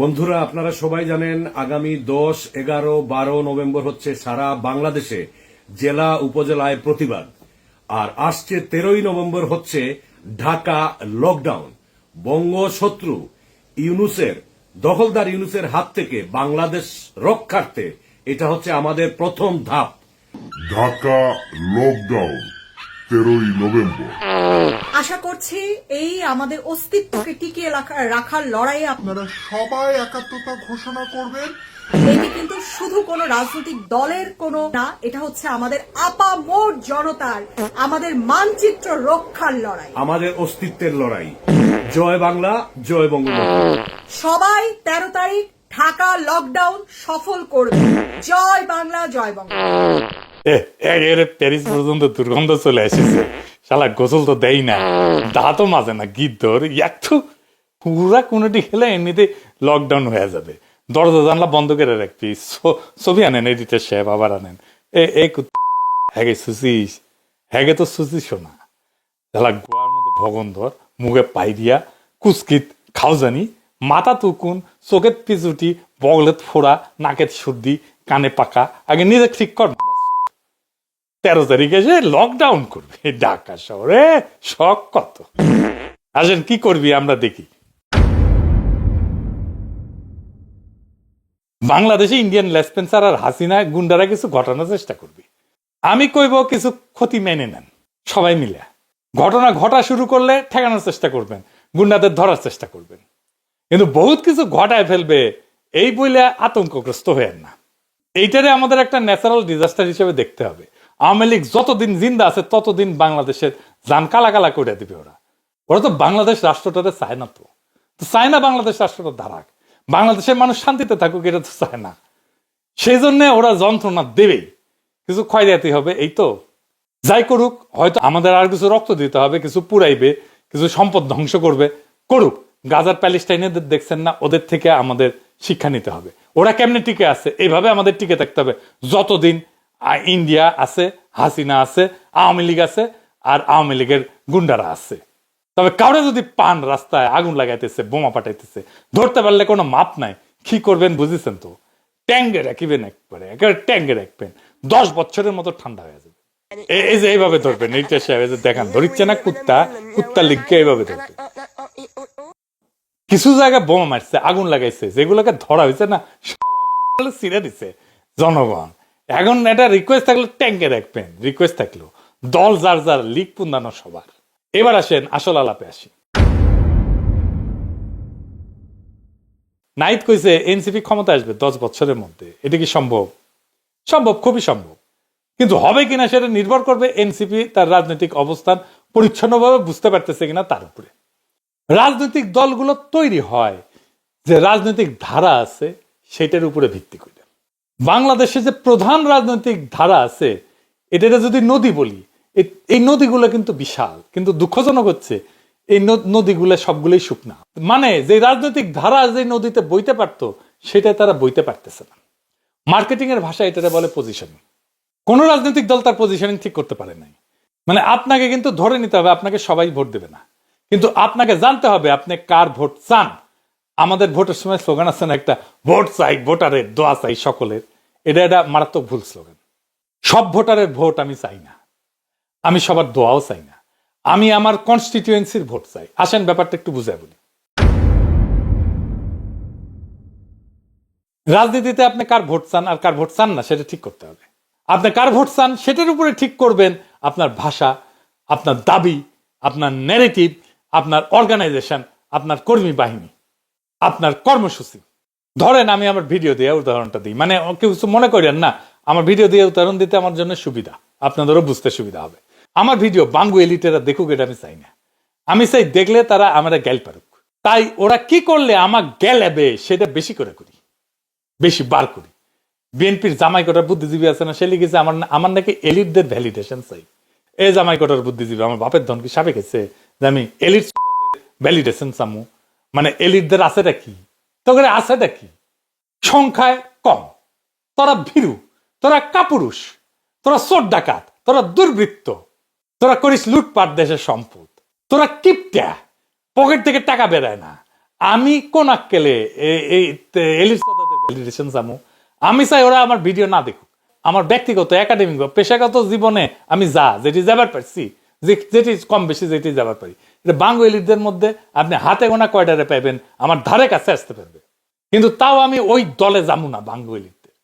বন্ধুরা, আপনারা সবাই জানেন আগামী দশ, এগারো, বারো নভেম্বর হচ্ছে সারা বাংলাদেশে জেলা উপজেলায় প্রতিবাদ। আর আসছে তেরোই নভেম্বর হচ্ছে ঢাকা লকডাউন। বঙ্গ শত্রু ইউনুসের, দখলদার ইউনুসের হাত থেকে বাংলাদেশ রক্ষার্থে এটা হচ্ছে আমাদের প্রথম ধাপ। ঢাকা লকডাউন। তেরোই নভেম্বর। আশা করছি এই আমাদের অস্তিত্বকে টিকিয়ে রাখার লড়াইয়ে আপনারা সবাই একাত্মতা ঘোষণা করবেন। এটি কিন্তু শুধু কোনো রাজনৈতিক দলের কোনো না এটা হচ্ছে আমাদের আপামোর জনতার আমাদের মানচিত্র রক্ষার লড়াই। আমাদের অস্তিত্বের লড়াই। জয় বাংলা জয় বঙ্গবন্ধু। সবাই তেরো তারিখ ঢাকা লকডাউন সফল করবে। জয় বাংলা জয় বঙ্গ এ, প্যারিস পর্যন্ত দুর্গন্ধ চলে এসেছে। শালা গোসল তো দেই না। দাঁতও মাজে না গীত ধর একটু পুরা কোনোটি খেলে এমনিতে লকডাউন হয়ে যাবে। দরজা জানলা বন্ধ করে রাখবি। ছবি আনেন এডিটার সাহেব আবার আনেন। এ কুত্তা হ্যাগে সুচিস হ্যাগে তো সুচিস শোনা শালা গোয়ার মধ্যে ভগন ধর মুখে পাই দিয়া কুচকিত খাও জানি মাথা তুকুন চোখের পিছুটি বগলেত ফোড়া নাকের সর্দি কানে পাকা আগে নিজে ঠিক কর। তেরো তারিখে এসে লকডাউন করবে ঢাকা শহরে শখ কত? আসেন, কি করবি আমরা দেখি। বাংলাদেশে ইন্ডিয়ান লেসপেন্সার আর হাসিনা গুন্ডারা কিছু ঘটানোর চেষ্টা করবি। আমি কইব কিছু ক্ষতি মেনে নেন, সবাই মিলে। ঘটনা ঘটা শুরু করলে ঠেকানোর চেষ্টা করবেন, গুন্ডাদের ধরার চেষ্টা করবেন। কিন্তু বহুত কিছু ঘটায় ফেলবে, এই বইলে আতঙ্কগ্রস্ত হয়েন না। এইটারে আমাদের একটা ন্যাচারাল ডিজাস্টার হিসেবে দেখতে হবে। আওয়ামী লীগ যতদিন জিন্দা আছে, ততদিন বাংলাদেশের যান কালা কালা করে দিবে ওরা। ওরা তো বাংলাদেশ রাষ্ট্রটাতে চায় না তো। তো চায় না বাংলাদেশ রাষ্ট্রটা ধারাক বাংলাদেশের মানুষ শান্তিতে থাকুক, এটা তো চায় না। সেই জন্য ওরা যন্ত্রণা দেবেই। কিছু ক্ষয়দাতি হবে, এই তো। যাই করুক, হয়তো আমাদের আর কিছু রক্ত দিতে হবে, কিছু পুরাইবে, কিছু সম্পদ ধ্বংস করবে। করুক, গাজার প্যালেস্টাইনেদের দেখছেন না, ওদের থেকে আমাদের শিক্ষা নিতে হবে। ওরা কেমনে টিকে আছে? এইভাবে আমাদের টিকে থাকতে হবে। যতদিন ইন্ডিয়া আছে, হাসিনা আছে, আওয়ামী লীগ আছে, আর আওয়ামী লীগের গুন্ডারা আছে। তবে কাউরে যদি পান রাস্তায় আগুন লাগাইতেছে, বোমা পাঠাইতেছে, ধরতে পারলে কোনো মাপ নাই। কি করবেন বুঝেছেন তো? ট্যাঙ্গে রাখিবেন একবারে, একেবারে ট্যাঙ্গে রাখবেন। দশ বছরের মতো ঠান্ডা হয়ে যাবে। এই যে এইভাবে ধরবেন এইটা সাহেব যে দেখান, ধরিচ্ছে না কুত্তা? কুত্তা লিখকে এইভাবে ধরবে। কিছু জায়গায় বোমা মারছে, আগুন লাগাইছে, যেগুলোকে ধরা হয়েছে না ছিঁড়ে দিছে। জনগণ এখন এটা রিকোয়েস্ট থাকলে ট্যাঙ্কে রাখবেন রিকোয়েস্ট থাকল। দল যার যার, লিগ পুন্দানো সবার। এবার আসেন আসল আলাপে আসি। নাইট কইছে, এনসিপি ক্ষমতা আসবে দশ বছরের মধ্যে। এটা কি সম্ভব? সম্ভব, খুবই সম্ভব। কিন্তু হবে কিনা সেটা নির্ভর করবে এনসিপি, তার রাজনৈতিক অবস্থান পরিচ্ছন্নভাবে বুঝতে পারতেছে কিনা তার উপরে। রাজনৈতিক দলগুলো তৈরি হয়, যে রাজনৈতিক ধারা আছে, সেটার উপরে ভিত্তি করে। বাংলাদেশে যে প্রধান রাজনৈতিক ধারা আছে, এটাকে যদি নদী বলি এই নদীগুলো কিন্তু বিশাল। কিন্তু দুঃখজনক হচ্ছে, এই নদীগুলো সবগুলোই শুকনা। মানে যে রাজনৈতিক ধারা যে নদীতে বইতে পারতো, সেটা তারা বইতে পারতেছে না। মার্কেটিং এর ভাষা এটাতে বলে পজিশনিং কোন রাজনৈতিক দল তার পজিশনিং ঠিক করতে পারে নাই। মানে আপনাকে কিন্তু ধরে নিতে হবে, আপনাকে সবাই ভোট দেবে না। কিন্তু আপনাকে জানতে হবে, আপনি কার ভোট চান। আমাদের ভোটের সময় স্লোগান আছে না একটা, ভোট চাই, ভোটারের দোয়া চাই সকলের। এটা একটা মারাত্মক ভুল স্লোগান। সব ভোটারের ভোট আমি চাই না। আমি সবার দোয়াও চাই না। আমি আমার কনস্টিটিউয়েন্সির ভোট চাই। আসেন ব্যাপারটা একটু বুঝাই বলি। রাজনীতিতে আপনি কার ভোট চান আর কার ভোট চান না, সেটা ঠিক করতে হবে। আপনি কার ভোট চান সেটার উপরে ঠিক করবেন আপনার ভাষা, আপনার দাবি, আপনার ন্যারেটিভ আপনার অর্গানাইজেশন আপনার কর্মী বাহিনী। আপনার কর্মসূচি। ধরেন আমি আমার ভিডিও দিয়ে উদাহরণটা দিই। মানে কিছু মনে করেন না, আমার ভিডিও দিয়ে উদাহরণ দিতে আমার জন্য সুবিধা। আপনাদেরও বুঝতে সুবিধা হবে। আমার ভিডিও বাঙ্গু এলিটেরা দেখুক, এটা আমি চাই না। আমি চাই দেখলে তারা আমরা গ্যাল পারুক। তাই ওরা কি করলে আমার গেলেবে সেটা বেশি করে করি। বেশি বার করি। বিএনপির জামাই কোটার বুদ্ধিজীবী আছে না, সে লিখেছে, আমার আমার নাকি এলিটদের ভ্যালিডেশন চাই। এই জামাই কোটার বুদ্ধিজীবী, আমার বাপের ধনকে সাপে গেছে যে আমি এলিট ভ্যালিডেশন চামু? মানে এলিটদের আছেটা কি তোকে আছেটা কি সংখ্যায় কম। তোরা ভীরু, তোরা কাপুরুষ, তোরা চোর ডাকাত, তোরা দুর্বৃত্ত, তোরা করিস লুটপাট দেশের সম্পদ, তোরা কিপটা, পকেট থেকে টাকা বেরোয় না। আমি কোন আক্কেলে আমি চাই ওরা আমার ভিডিও না দেখুক। আমার ব্যক্তিগত একাডেমিক বা পেশাগত জীবনে আমি যা, যেটি যাবার পারছি যেটি কম বেশি যেটি যাবার পারি। এটা বাঙ্গ এলিটদের মধ্যে আপনি হাতে গোনা কয়ডারে পাইবেন? আমার ধারে কাছে আসতে পারবে। কিন্তু তাও আমি ওই দলে যাব না এলিটদের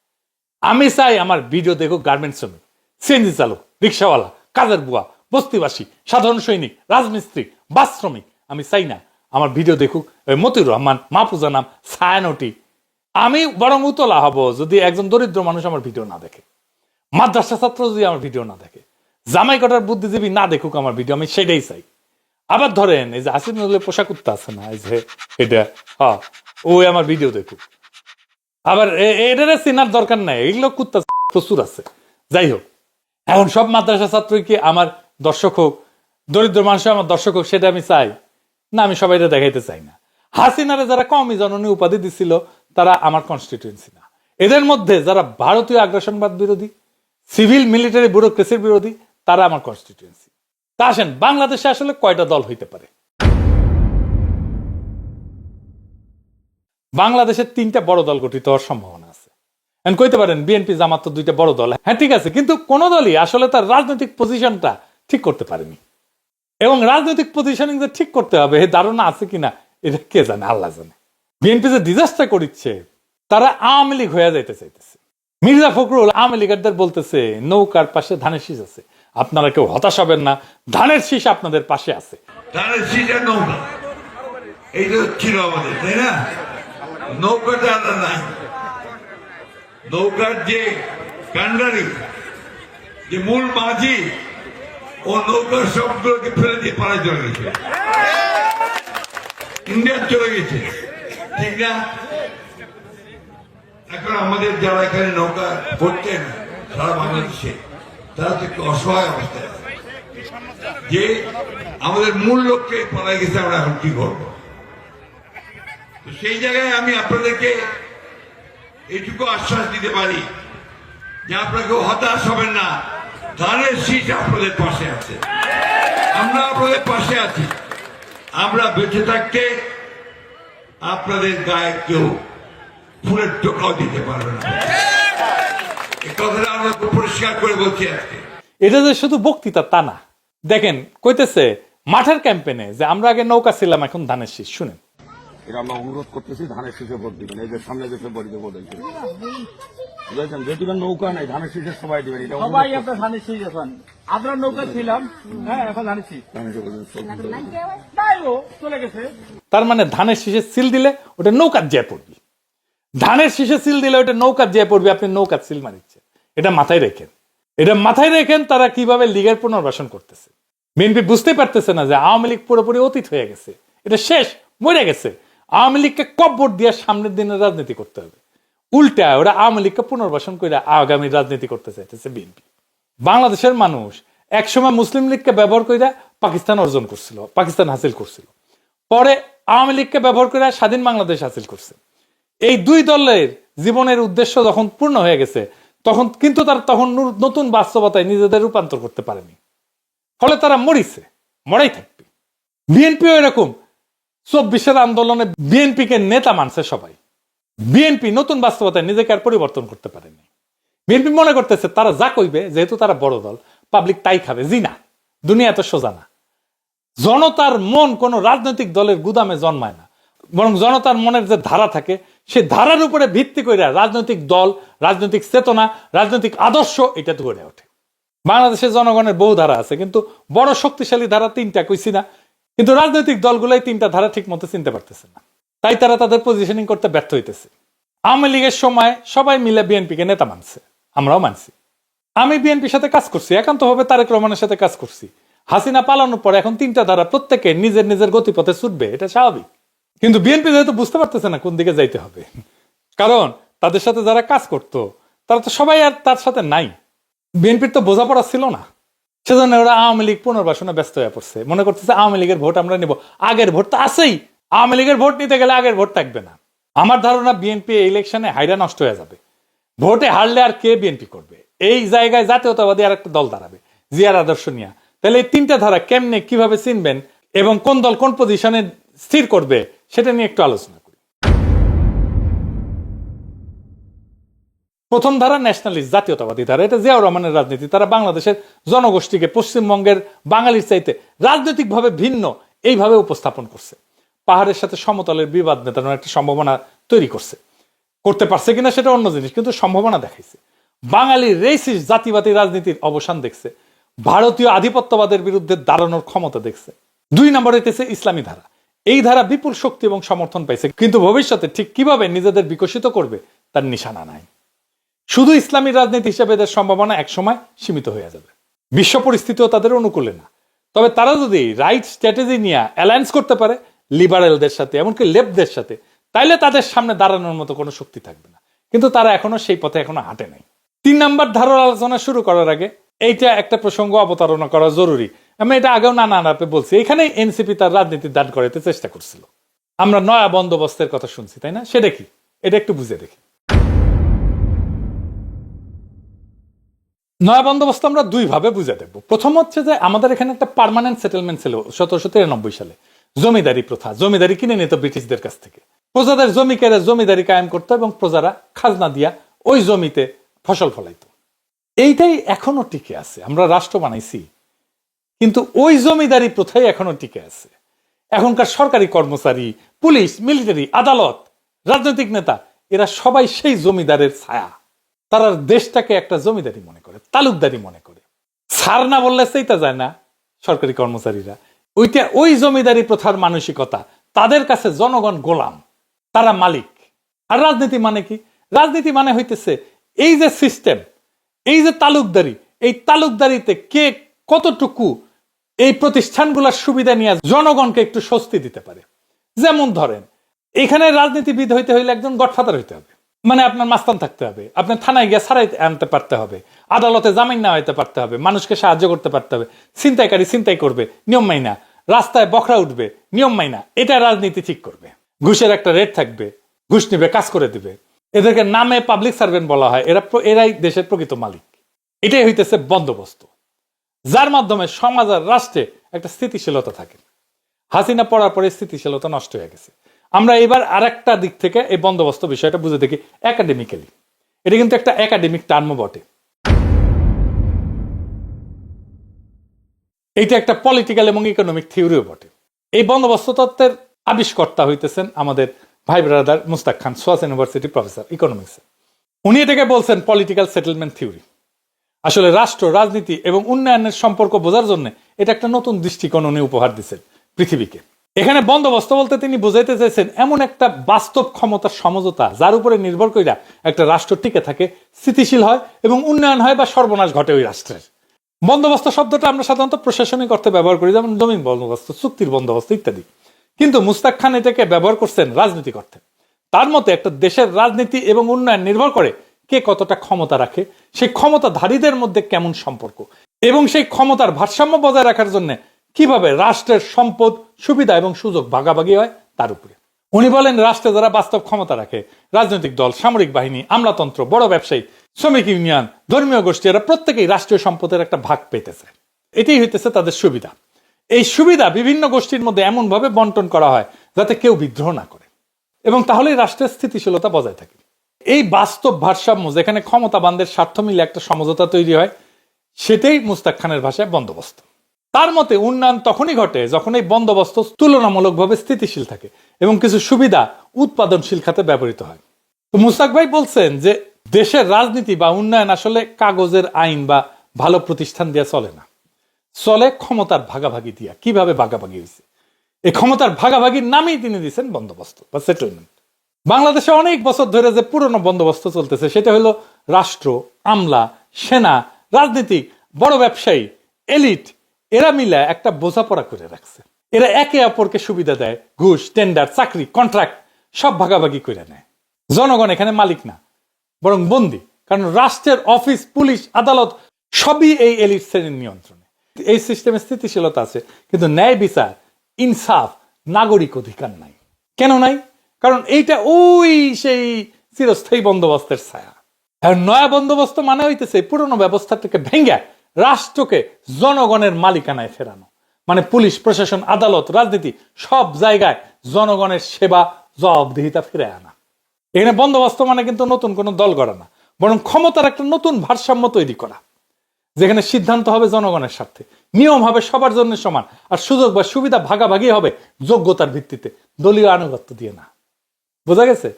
আমি চাই আমার ভিডিও দেখুক গার্মেন্টস শ্রমিক, সিএনজি চালক, রিক্সাওয়ালা, কাজের বুয়া, বস্তিবাসী, সাধারণ সৈনিক, রাজমিস্ত্রি, বাস শ্রমিক। আমি চাই না আমার ভিডিও দেখুক মতিউর রহমান, মাহফুজা নাম, ছায়ানটি। আমি বরং উতলা হব যদি একজন দরিদ্র মানুষ আমার ভিডিও না দেখে। মাদ্রাসা ছাত্র যদি আমার ভিডিও না দেখে। জামাই কটার বুদ্ধিজীবী না দেখুক আমার ভিডিও, আমি সেটাই চাই। আবার ধরেন, এই যে আসিফ নজরুলের পোশাক উত্তা আছে না, এই যে এটা হ্যাঁ ওই আমার ভিডিও দেখুক। আবার এটার চেনার দরকার নাই, এগুলো কুত্তা প্রচুর আছে। যাই হোক, এখন সব মাদ্রাসা ছাত্রই কি আমার দর্শক হোক, দরিদ্র মানুষ আমার দর্শক হোক, সেটা আমি চাই। না, আমি সবাইটা দেখাইতে চাই না। হাসিনারে যারা কমই জননী উপাধি দিছিল, তারা আমার কনস্টিটিউয়েন্সি না। এদের মধ্যে যারা ভারতীয় আগ্রাসনবাদ বিরোধী সিভিল মিলিটারি ব্যুরোক্রেসির বিরোধী, তারা আমার কনস্টিটিউয়েন্সি তা আসেন, বাংলাদেশে আসলে কয়টা দল হইতে পারে? বাংলাদেশের তিনটা বড় দল গঠিত হওয়ার সম্ভাবনা আছে। এখন কইতে পারেন, বিএনপি, জামাত তো দুইটা বড় দল। হ্যাঁ ঠিক আছে, কিন্তু কোন দলই আসলে তার রাজনৈতিক পজিশনটা ঠিক করতে পারেনি। এবং রাজনৈতিক পজিশনিং যে ঠিক করতে হবে এই ধারণা আছে কিনা, এটা কে জানে, আল্লাহ জানে। বিএনপি যে ডিজাস্টার করিচ্ছে, তারা আওয়ামী লীগ হয়ে যাইতে চাইতেছে। মির্জা ফখরুল আওয়ামী লীগারদের বলতেছে, নৌকার পাশে ধানের শীষ আছে। আপনারা কেউ হতাশ হবেন না। ধানের শীষ আপনাদের পাশে আছে। ধানের শীষের নৌকা। এইটা ছিল আমাদের, তাই না? নৌকাটা আলাদা নাই। নৌকার যে কান্ডারি যে মূল মাঝি, ও নৌকার সবগুলোকে ফেলে দিয়ে পাড়ায় চলে গেছে। চলে গেছে, ঠিক না? এখন আমাদের যারা এখানে নৌকা পড়ছেন সারা বাংলাদেশে। তারা তো একটু অসহায় অবস্থায় আছে যে আমাদের মূল লক্ষ্যে পালাই গেছে, আমরা এখন কি করব? তো সেই জায়গায় আমি আপনাদেরকে এইটুকু আশ্বাস দিতে পারি যে আপনাকে হতাশ হবেন না। ধানের শীষ আপনাদের পাশে আছে। আমরা আপনাদের পাশে আছি। আমরা বেঁচে থাকতে আপনাদের গায়ে কেউ ফুলের টোকাও দিতে পারবে না। কথাটা আমরা পরিষ্কার করে বলছি আজকে এটা যে শুধু বক্তৃতা তা না। দেখেন কইতেছে মাঠের ক্যাম্পেনে যে আমরা আগে নৌকা ছিলাম এখন ধানের শীষ শুনেন। এটা আমরা অনুরোধ করতেছি ধানের শীষে ভোট দিবেন। এই যে সামনে ফেব্রুয়ারিতে ভোট হয়েছে। বুঝেছেন? এটা নৌকা নাই ধানের শীষে সবাই দিবেন এটা সবাই আপনার ধানের শীষ এখন। আমরা নৌকা ছিলাম হ্যাঁ এখন ধানের শীষ। ধানের শীষে চলে গেছে। তার মানে ধানের শীষে সিল দিলে ওটা নৌকার জয় পড়বি। ধানের শীষে সিল দিলে ওটা নৌকার জয় পড়বি আপনি নৌকার সিল মারিচ্ছেন। এটা মাথায় রেখেন। এটা মাথায় রেখেন তারা কীভাবে লীগের পুনর্বাসন করতেছে। বিএনপি বুঝতে পারতেছে না যে আওয়ামী লীগ পুরোপুরি অতীত হয়ে গেছে। এটা শেষ, মরে গেছে। আওয়ামী লীগকে কব্বর দিয়ে সামনের দিনে রাজনীতি করতে হবে। উল্টা ওরা আওয়ামী লীগকে পুনর্বাসন করে আগামী রাজনীতি করতে চাইতেছে বিএনপি। বাংলাদেশের মানুষ একসময় মুসলিম লীগকে ব্যবহার করে পাকিস্তান অর্জন করছিল, পাকিস্তান হাসিল করছিল। পরে আওয়ামী লীগকে ব্যবহার করে স্বাধীন বাংলাদেশ হাসিল করছে। এই দুই দলের জীবনের উদ্দেশ্য যখন পূর্ণ হয়ে গেছে তখন, কিন্তু তার তখন নতুন বাস্তবতায় নিজেদের রূপান্তর করতে পারেনি। ফলে তারা মরিছে, মরাই থাকবে। বিএনপিও এরকম। চব্বিশের আন্দোলনে বিএনপিকে নেতা মানছে সবাই। বিএনপি নতুন বাস্তবতায় নিজেকে আর পরিবর্তন করতে পারেনি। বিএনপি মনে করতেছে, তারা যা কইবে, যেহেতু তারা বড় দল, পাবলিক তাই খাবে, জি না, দুনিয়া এত সোজা না। জনতার মন কোন রাজনৈতিক দলের গুদামে জন্মায় না, বরং জনতার মনের যে ধারা থাকে সে ধারার উপরে ভিত্তি করে রাজনৈতিক দল, রাজনৈতিক চেতনা, রাজনৈতিক আদর্শ এটা তো গড়ে ওঠে। বাংলাদেশের জনগণের বহু ধারা আছে, কিন্তু বড় শক্তিশালী ধারা তিনটা কইছি না, কিন্তু রাজনৈতিক দলগুলাই তিনটা ধারা ঠিক মতো চিনতে পারতেছে না। তাই তারা তাদের পজিশনিং করতে ব্যর্থ হইতেছে। আওয়ামী লীগের সময় সবাই মিলে বিএনপিকে নেতা মানছে, আমরাও মানছি। আমি বিএনপির সাথে কাজ করছি, একান্তভাবে তারেক রহমানের সাথে কাজ করছি। হাসিনা পালানোর পর এখন তিনটা ধারা প্রত্যেকে নিজের নিজের গতিপথে ছুটবে, এটা স্বাভাবিক। কিন্তু বিএনপি যেহেতু বুঝতে পারতেছে না কোন দিকে যাইতে হবে, কারণ তাদের সাথে যারা কাজ করতো, তারা তো সবাই আর তার সাথে নাই। বিএনপির তো বোঝাপড়া ছিল না। সেজন্য ওরা আওয়ামী লীগ পুনর্বাসনে ব্যস্ত হয়ে পড়ছে। মনে করতেছে আওয়ামী লীগের ভোট আমরা নেব। আগের ভোট তো আছেই। আওয়ামী লীগের ভোট নিতে গেলে আগের ভোট থাকবে না। আমার ধারণা বিএনপি ইলেকশনে হাইরা নষ্ট হয়ে যাবে। ভোটে হারলে আর কে বিএনপি করবে? এই জায়গায় জাতীয়তাবাদী আর একটা দল দাঁড়াবে, জিয়ার আদর্শ নিয়ে। তাহলে এই তিনটা ধারা কেমনে কীভাবে চিনবেন এবং কোন দল কোন পজিশনে স্থির করবে সেটা নিয়ে একটু আলোচনা করি। প্রথম ধারা ন্যাশনালিস্ট, জাতীয়তাবাদী ধারা। এটা জিয়াউর রহমানের রাজনীতি। তারা বাংলাদেশের জনগোষ্ঠীকে পশ্চিমবঙ্গের বাঙালির চাইতে রাজনৈতিকভাবে ভিন্ন এইভাবে উপস্থাপন করছে। পাহাড়ের সাথে সমতলের বিবাদ মেটানোর একটা সম্ভাবনা তৈরি করছে। করতে পারছে কিনা সেটা অন্য জিনিস, কিন্তু সম্ভাবনা দেখাইছে। বাঙালি রেসিস জাতিবাদী রাজনীতির অবসান দেখছে। ভারতীয় আধিপত্যবাদের বিরুদ্ধে দাঁড়ানোর ক্ষমতা দেখছে। দুই নম্বর হইতেছে ইসলামী ধারা। এই ধারা বিপুল শক্তি এবং সমর্থন পাইছে। কিন্তু ভবিষ্যতে ঠিক কীভাবে নিজেদের বিকশিত করবে, তার নিশানা নাই। শুধু ইসলামী রাজনীতি হিসেবে এদের সম্ভাবনা একসময় সীমিত হয়ে যাবে। বিশ্ব পরিস্থিতিও তাদের অনুকূলে না। তবে তারা যদি রাইট স্ট্র্যাটেজি নিয়ে অ্যালায়েন্স করতে পারে, লিবারেলদের সাথে, এমনকি লেফটদের সাথে, তাইলে তাদের সামনে দাঁড়ানোর মতো কোনো শক্তি থাকবে না। কিন্তু তারা এখনও সেই পথে এখনও হাঁটে নাই। তিন নাম্বার ধারার আলোচনা শুরু করার আগে এইটা একটা প্রসঙ্গ অবতারণা করা জরুরি। আমি এটা আগেও নানা আনাপে বলছি, এখানেই এনসিপি তার রাজনীতি দাঁড় করাতে চেষ্টা করছিল। আমরা নয়া বন্দোবস্তের কথা শুনছি, তাই না? সেটা কি? এটা একটু বুঝে দেখি। নয়া বন্দোবস্ত আমরা দুই ভাবে বুঝে দেখব। প্রথম হচ্ছে যে আমাদের এখানে একটা পার্মানেন্ট সেটেলমেন্ট ছিল সতেরোশো তিরানব্বই সালে। জমিদারি প্রথা, জমিদারি কিনে নিত ব্রিটিশদের কাছ থেকে। প্রজাদের জমি কেড়ে জমিদারি কায়েম করতো এবং প্রজারা খাজনা দিয়া ওই জমিতে ফসল ফলাইতো। এইটাই এখনও টিকে আছে। আমরা রাষ্ট্র বানাইছি কিন্তু ওই জমিদারি প্রথাই এখনও টিকে আছে। এখনকার সরকারি কর্মচারী, পুলিশ, মিলিটারি, আদালত, রাজনৈতিক নেতা, এরা সবাই সেই জমিদারের ছায়া। তারা দেশটাকে একটা জমিদারি মনে করে, তালুকদারি মনে করে। ছাড় না বললে সেইটা যায় না সরকারি কর্মচারীরা। ওইটা ওই জমিদারি প্রথার মানসিকতা, তাদের কাছে জনগণ গোলাম, তারা মালিক। আর রাজনীতি মানে কি? রাজনীতি মানে হইতেছে এই যে সিস্টেম এই যে তালুকদারি, এই তালুকদারিতে কে কতটুকু এই প্রতিষ্ঠানগুলোর সুবিধা নিয়ে জনগণকে একটু স্বস্তি দিতে পারে। যেমন ধরেন, এখানে রাজনীতিবিদ হইতে হইলে একজন গডফাদার হইতে হবে। মানে আপনার মাস্তান থাকতে হবে, আপনার থানায় গিয়ে ছাড়াই আনতে পারতে হবে, আদালতে জামিন না হইতে পারতে হবে, মানুষকে সাহায্য করতে পারতে হবে, ছিনতাইকারী ছিনতাই করবে, নিয়ম মাইনা, রাস্তায় বখরা উঠবে, নিয়ম মাইনা, এটা রাজনীতি ঠিক করবে। ঘুষের একটা রেট থাকবে, ঘুষ নিবে, কাজ করে দিবে। এদেরকে নামে পাবলিক সার্ভেন্ট বলা হয়, এরা এরাই দেশের প্রকৃত মালিক। এটাই হইতেছে বন্দোবস্ত। যার মাধ্যমে সমাজ আর রাষ্ট্রে একটা স্থিতিশীলতা থাকে। হাসিনা পড়ার পরে স্থিতিশীলতা নষ্ট হয়ে গেছে। আমরা এবার আর একটা দিক থেকে এই বন্দোবস্ত বিষয়টা বুঝে দেখি একাডেমিক্যালি এটা কিন্তু একটা একাডেমিক টার্ম বটে। এইটা একটা পলিটিক্যাল এবং ইকোনমিক থিওরিও বটে। এই বন্দোবস্ত তত্ত্বের আবিষ্কর্তা হইতেছেন আমাদের ভাই brother Mushtaq Khan SOAS university professor economics উনি এটাকে বলছেন পলিটিক্যাল সেটেলমেন্ট থিওরি আসলে রাষ্ট্র, রাজনীতি এবং উন্নয়নের সম্পর্ক বোঝার জন্য এটা একটা নতুন দৃষ্টিকোণ উনি উপহার দিচ্ছেন পৃথিবীকে। এখানে বন্দোবস্ত বলতে তিনি বুঝাইতে চাইছেন এমন একটা বাস্তব ক্ষমতার সমঝোতা যার উপরে নির্ভর কইরা একটা রাষ্ট্র টিকে থাকে, স্থিতিশীল হয় এবং উন্নয়ন হয় বা সর্বনাশ ঘটে ওই রাষ্ট্রের। বন্দোবস্ত শব্দটা আমরা সাধারণত প্রশাসনিক অর্থে ব্যবহার করি, যেমন জমিন বন্দোবস্ত, চুক্তির বন্দোবস্ত ইত্যাদি। কিন্তু মুস্তাক খান এটাকে ব্যবহার করছেন রাজনৈতিক অর্থে। তার মতে একটা দেশের রাজনীতি এবং উন্নয়ন নির্ভর করে কে কতটা ক্ষমতা রাখে, সেই ক্ষমতাধারীদের মধ্যে কেমন সম্পর্ক এবং সেই ক্ষমতার ভারসাম্য বজায় রাখার জন্য কীভাবে রাষ্ট্রের সম্পদ, সুবিধা এবং সুযোগ ভাগাভাগি হয় তার উপরে। উনি বলেন, রাষ্ট্রে যারা বাস্তব ক্ষমতা রাখে, রাজনৈতিক দল, সামরিক বাহিনী, আমলাতন্ত্র, বড় ব্যবসায়ী, শ্রমিক ইউনিয়ন, ধর্মীয় গোষ্ঠী, এরা প্রত্যেকেই রাষ্ট্রীয় সম্পদের একটা ভাগ পেতেছে। এটাই হইতেছে তাদের সুবিধা। এই সুবিধা বিভিন্ন গোষ্ঠীর মধ্যে এমনভাবে বন্টন করা হয় যাতে কেউ বিদ্রোহ না করে এবং তাহলেই রাষ্ট্রের স্থিতিশীলতা বজায় থাকে। এই বাস্তব ভারসাম্য যেখানে ক্ষমতাবানদের স্বার্থ মিলে একটা সমঝোতা তৈরি হয়, সেটাই মুস্তাক খানের ভাষায় বন্দোবস্ত। তার মতে উন্নয়ন তখনই ঘটে যখন এই বন্দোবস্ত তুলনামূলকভাবে স্থিতিশীল থাকে এবং কিছু সুবিধা উৎপাদনশীল খাতে ব্যবহৃত হয়। তো মুস্তাক ভাই বলছেন যে দেশের রাজনীতি বা উন্নয়ন আসলে কাগজের আইন বা ভালো প্রতিষ্ঠান দিয়ে চলে না। চলে ক্ষমতার ভাগাভাগি দিয়া। কীভাবে ভাগাভাগি হয়েছে এই ক্ষমতার ভাগাভাগির নামেই তিনি দিয়েছেন বন্দোবস্ত বা সেটেলমেন্ট বাংলাদেশে অনেক বছর ধরে যে পুরনো বন্দোবস্ত চলতেছে, সেটা হলো রাষ্ট্র, আমলা, সেনা, রাজনীতিক, বড় ব্যবসায়ী, এলিট, এরা মিলে একটা বোঝাপড়া করে রাখছে। এরা একে অপরকে সুবিধা দেয়, ঘুষ, টেন্ডার, চাকরি কন্ট্রাক্ট সব ভাগাভাগি করে নেয়। জনগণ এখানে মালিক না, বরং বন্দি, কারণ রাষ্ট্রের অফিস, পুলিশ, আদালত সবই এই এলিট শ্রেণির নিয়ন্ত্রণে। এই সিস্টেমে স্থিতিশীলতা আছে, কিন্তু ন্যায় বিচার, ইনসাফ, নাগরিক অধিকার নাই। কেন নাই? কারণ এইটা ওই সেই চিরস্থায়ী বন্দোবস্তের ছায়া। আর নয়া বন্দোবস্ত মানে হইতেছে পুরনো ব্যবস্থাটাকে ভেঙ্গে রাষ্ট্রকে জনগণের মালিকানায় ফেরানো। মানে পুলিশ, প্রশাসন, আদালত, রাজনীতি সব জায়গায় জনগণের সেবা, জবাবদিহিতা ফিরে আনা। এখানে বন্দোবস্ত মানে কিন্তু নতুন কোনো দল গড়া না, বরং ক্ষমতার একটা নতুন ভারসাম্য তৈরি করা, যেখানে সিদ্ধান্ত হবে জনগণের স্বার্থে। নিয়ম হবে সবার জন্য সমান, আর সুযোগ বা সুবিধা ভাগাভাগি হবে যোগ্যতার ভিত্তিতে। দলীয় আনুগত্য দিয়ে না। বোঝা গেছে?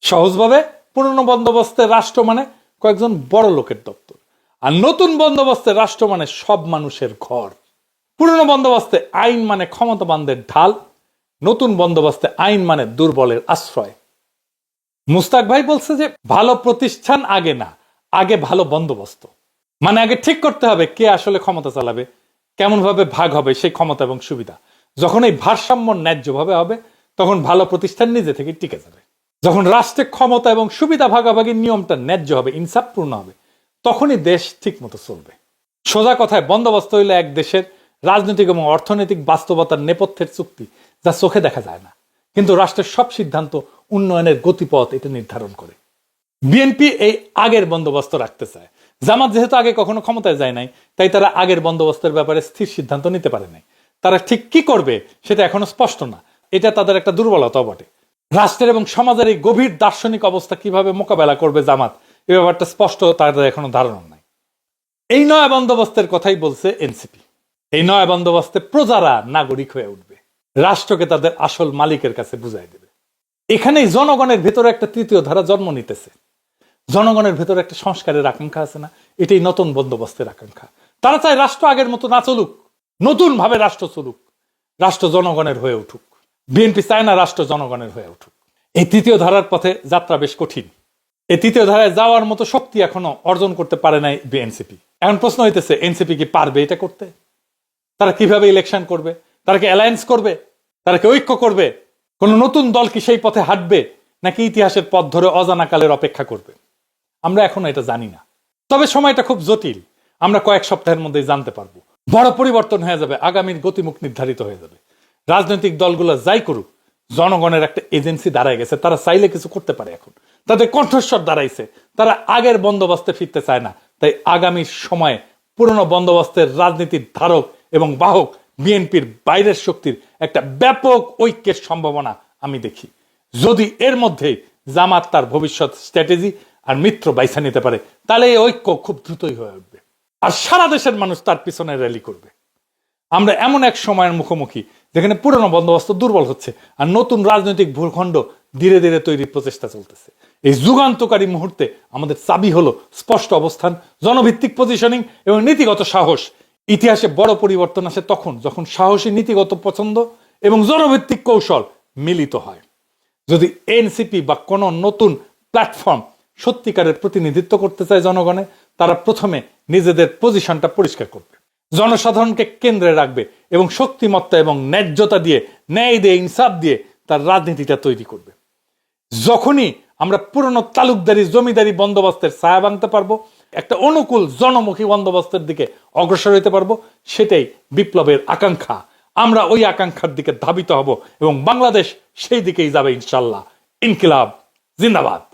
সহজভাবে পুরনো বন্দোবস্তের রাষ্ট্র মানে কয়েকজন বড় লোকের দপ্তর। আর নতুন বন্দোবস্তের রাষ্ট্র মানে সব মানুষের ঘর। পুরনো বন্দোবস্তে আইন মানে ক্ষমতাবানদের ঢাল, নতুন বন্দোবস্তে আইন মানে দুর্বলের আশ্রয়। মুস্তাক ভাই বলছে যে, ভালো প্রতিষ্ঠান আগে না, আগে ভালো বন্দোবস্ত। মানে আগে ঠিক করতে হবে কে আসলে ক্ষমতা চালাবে কেমন ভাবে ভাগ হবে সেই ক্ষমতা এবং সুবিধা। যখন এই ভারসাম্য ন্যায্যভাবে হবে তখন ভালো প্রতিষ্ঠান নিজে থেকে টিকে যাবে। যখন রাষ্ট্রের ক্ষমতা এবং সুবিধা ভাগাভাগির নিয়মটা ন্যায্য হবে, ইনসাফপূর্ণ হবে, তখনই দেশ ঠিক মতো চলবে। সোজা কথায় বন্দোবস্ত হইলে এক দেশের রাজনৈতিক এবং অর্থনৈতিক বাস্তবতার নেপথ্যের চুক্তি যা চোখে দেখা যায় না। কিন্তু রাষ্ট্রের সব সিদ্ধান্ত উন্নয়নের গতিপথ এটা নির্ধারণ করে। বিএনপি এই আগের বন্দোবস্ত রাখতে চায়। জামাত যেহেতু আগে কখনো ক্ষমতায় যায় নাই, তাই তারা আগের বন্দোবস্তের ব্যাপারে স্থির সিদ্ধান্ত নিতে পারে নাই। তারা ঠিক কি করবে সেটা এখনও স্পষ্ট না। এটা তাদের একটা দুর্বলতা বটে। রাষ্ট্রের এবং সমাজের এই গভীর দার্শনিক অবস্থা কীভাবে মোকাবেলা করবে জামাত, এ ব্যাপারটা স্পষ্ট তাদের এখনও ধারণা নাই। এই নয়া বন্দোবস্তের কথাই বলছে এনসিপি। এই নয়া বন্দোবস্তে প্রজারা নাগরিক হয়ে উঠবে। রাষ্ট্রকে তাদের আসল মালিকের কাছে বুঝাই দেবে। এখানেই জনগণের ভেতরে একটা তৃতীয় ধারা জন্ম নিতেছে। জনগণের ভেতরে একটা সংস্কারের আকাঙ্ক্ষা আছে না? এটাই নতুন বন্দোবস্তের আকাঙ্ক্ষা। তারা চায় রাষ্ট্র আগের মতো না চলুক নতুন ভাবে রাষ্ট্র চলুক, রাষ্ট্র জনগণের হয়ে উঠুক। বিএনপি চায় না রাষ্ট্র জনগণের হয়ে উঠুক। এই তৃতীয় ধারার পথে যাত্রা বেশ কঠিন। এই তৃতীয় ধারায় যাওয়ার মতো শক্তি এখনও অর্জন করতে পারে নাই বিএনসিপি। এখন প্রশ্ন হইতেছে, এনসিপি কি পারবে এটা করতে? তারা কীভাবে ইলেকশন করবে? তারা কি অ্যালায়েন্স করবে? তারা কি ঐক্য করবে? কোন নতুন দল কি সেই পথে হাঁটবে? নাকি ইতিহাসের পথ ধরে অজানা কালের অপেক্ষা করবে? আমরা এখনও এটা জানি না। তবে সময়টা খুব জটিল। আমরা কয়েক সপ্তাহের মধ্যেই জানতে পারব। বড় পরিবর্তন হয়ে যাবে, আগামীর গতিমুখ নির্ধারিত হয়ে যাবে। রাজনৈতিক দলগুলো যাই করুক, জনগণের একটা এজেন্সি দাঁড়ায় গেছে, তারা চাইলে কিছু করতে পারে এখন। তাদের কণ্ঠস্বর দাঁড়াইছে, তারা আগের বন্দোবস্তে ফিরতে চায় না। তাই আগামী সময়ে পুরনো বন্দোবস্তের রাজনীতির ধারক এবং বাহক বিএনপির বাইরের শক্তির একটা ব্যাপক ঐক্যের সম্ভাবনা আমি দেখি। যদি এর মধ্যে জামাত তার ভবিষ্যৎ স্ট্র্যাটেজি আর মিত্র বাইসা নিতে পারে, তাহলে এই ঐক্য খুব দ্রুতই হয়ে উঠবে। আর সারা দেশের মানুষ তার পিছনে র্যালি করবে। আমরা এমন এক সময়ের মুখোমুখি যেখানে পুরনো বন্দোবস্ত দুর্বল হচ্ছে আর নতুন রাজনৈতিক ভূখণ্ড ধীরে ধীরে তৈরির প্রচেষ্টা চলতেছে। এই যুগান্তকারী মুহূর্তে আমাদের চাবি হলো স্পষ্ট অবস্থান, জনভিত্তিক পজিশনিং এবং নীতিগত সাহস। ইতিহাসে বড় পরিবর্তন আসে তখন যখন সাহসী নীতিগত পছন্দ এবং জনভিত্তিক কৌশল মিলিত হয়। যদি এনসিপি বা কোনো নতুন প্ল্যাটফর্ম সত্যিকারের প্রতিনিধিত্ব করতে চায় জনগণে, তারা প্রথমে নিজেদের পজিশনটা পরিষ্কার করবে। জনসাধারণকে কেন্দ্রে রাখবে এবং শক্তিমত্তা এবং ন্যায্যতা দিয়ে, ন্যায় দিয়ে, ইনসাফ দিয়ে তার রাজনীতিটা তৈরি করবে। যখনই আমরা পুরনো তালুকদারি, জমিদারি বন্দোবস্তের ছায়া ভাঙতে পারব, একটা অনুকূল জনমুখী বন্দোবস্তের দিকে অগ্রসর হতে পারব, সেটাই বিপ্লবের আকাঙ্ক্ষা। আমরা ওই আকাঙ্ক্ষার দিকে ধাবিত হব এবং বাংলাদেশ সেই দিকেই যাবে ইনশাল্লাহ। ইনকিলাব, জিন্দাবাদ।